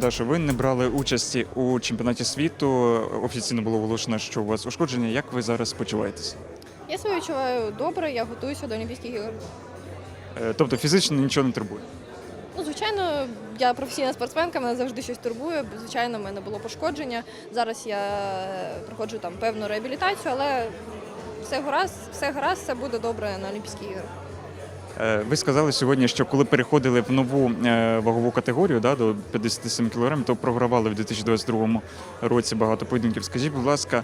Дашо, ви не брали участі у чемпіонаті світу. Офіційно було оголошено, що у вас ушкодження. Як ви зараз почуваєтесь? Я себе відчуваю добре, я готуюся до Олімпійських ігор. Е, Тобто фізично нічого не турбує. Ну, звичайно, я професійна спортсменка, мене завжди щось турбує. Звичайно, в мене було пошкодження. Зараз я проходжу там певну реабілітацію, але все гаразд, все гаразд, все буде добре на Олімпійських іграх. Е, Ви сказали сьогодні, що коли переходили в нову е, вагову категорію да, до 57 кг, то програвали в 2022 році багато поєдинків. Скажіть, будь ласка,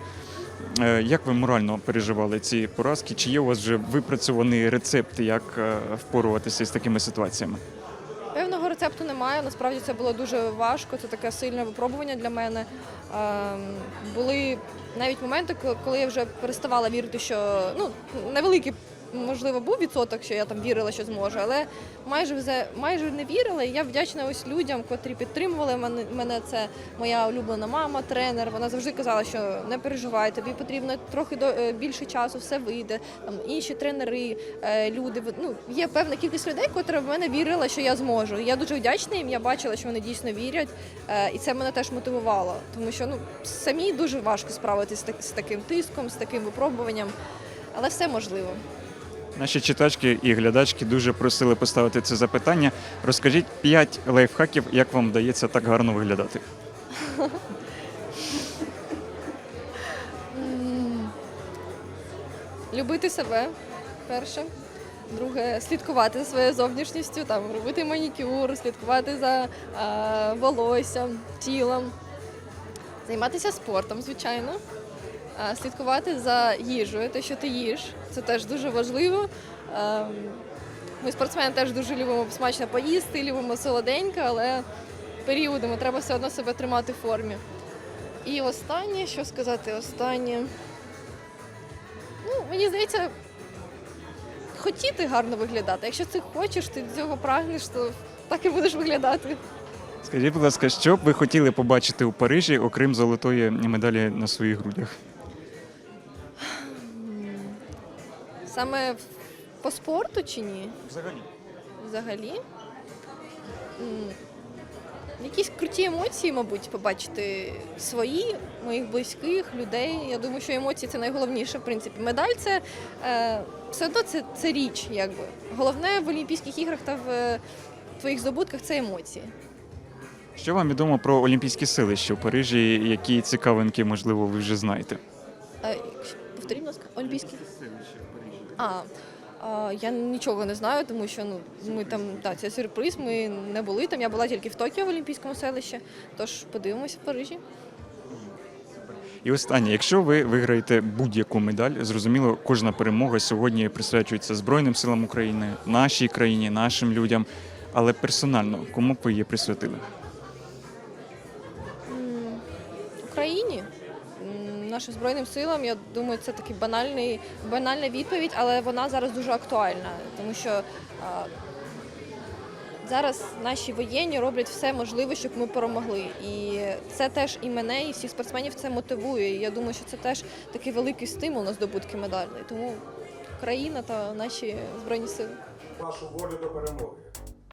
е, як ви морально переживали ці поразки? Чи є у вас вже випрацьований рецепт, як впоруватися з такими ситуаціями? Певного рецепту немає. Насправді це було дуже важко. Це таке сильне випробування для мене. Ем, були навіть моменти, коли я вже переставала вірити, що ну невеликий. Можливо, був відсоток, що я там вірила, що зможу, але майже вже майже не вірила. І я вдячна ось людям, котрі підтримували мене. Мене це моя улюблена мама, тренер. Вона завжди казала, що не переживай, тобі потрібно трохи до е, більше часу, все вийде. Там інші тренери, е, люди. Ну є певна кількість людей, котра в мене вірила, що я зможу. Я дуже вдячна їм. Я бачила, що вони дійсно вірять, е, і це мене теж мотивувало, тому що ну самі дуже важко справитися з таким тиском, з таким випробуванням, але все можливо. Наші читачки і глядачки дуже просили поставити це запитання. Розкажіть 5 лайфхаків, як вам вдається так гарно виглядати. Любити себе перше. Друге, слідкувати за своєю зовнішністю, там робити манікюр, слідкувати за е, волоссям, тілом, займатися спортом, звичайно. Е, слідкувати за їжею, те, що ти їш, це теж дуже важливо. Е, ми спортсмени теж дуже любимо смачно поїсти, любимо солоденьке, але періодами треба все одно себе тримати в формі. І останнє, що сказати, останнє. Ну, мені здається, хотіти гарно виглядати. Якщо ти хочеш, ти цього прагнеш, то так і будеш виглядати. Скажіть, будь ласка, що б ви хотіли побачити у Парижі, окрім золотої медалі на своїх грудях? Саме в- по спорту чи ні? Взагалі. Взагалі. М, Якісь круті емоції, мабуть, побачити свої, моїх близьких, людей. Я думаю, що емоції це найголовніше, в принципі. Медаль це е, все одно це, це річ, якби. Головне в Олімпійських іграх та в е, твоїх здобутках це емоції. Що вам відомо про Олімпійські селища в Парижі? Які цікавинки, можливо, ви вже знаєте? Е, якщо- Повторіть, будь ласка, Олімпійські? А, а, я нічого не знаю, тому що ну, ми там, так, це сюрприз, ми не були там. Я була тільки в Токіо в Олімпійському селищі, тож подивимося в Парижі. І останнє, якщо ви виграєте будь-яку медаль, зрозуміло, кожна перемога сьогодні присвячується Збройним силам України, нашій країні, нашим людям. Але персонально, кому б ви її присвятили? Україні, нашим Збройним силам, я думаю, це такий банальний, банальна відповідь, але вона зараз дуже актуальна, тому що а, зараз наші воєнні роблять все можливе, щоб ми перемогли. І це теж і мене, і всіх спортсменів це мотивує. І я думаю, що це теж такий великий стимул на здобутки медалей. Тому Україна та наші збройні сили. вашу волю до перемоги.